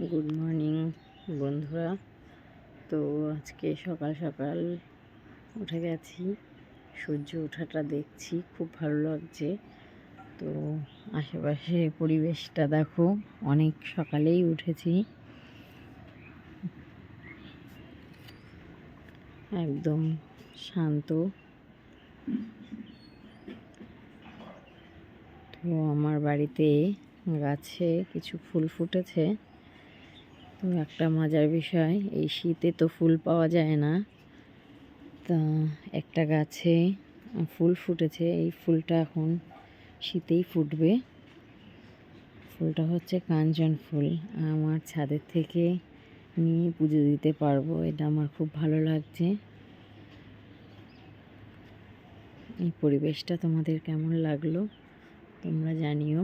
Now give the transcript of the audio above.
Good morning বন্ধুরা। তো আজকে সকাল সকাল উঠে গেছি। সূর্য ওঠাটা দেখছি, খুব ভালো লাগছে। তো আশেপাশে পরিবেশটা দেখো, অনেক সকালেই উঠেছি। একদম শান্ত। তো আমার বাড়িতে গাছে কিছু ফুল ফুটেছে। তো একটা মজার বিষয়, এই শীতে তো ফুল পাওয়া যায় না। তা একটা গাছে ফুল ফুটেছে, এই ফুলটা এখন শীতেই ফুটবে। ফুলটা হচ্ছে কাঞ্চন ফুল। আমার ছাদের থেকে নিয়ে পুজো দিতে পারব, এটা আমার খুব ভালো লাগছে। এই পরিবেশটা তোমাদের কেমন লাগল, তোমরা জানিও।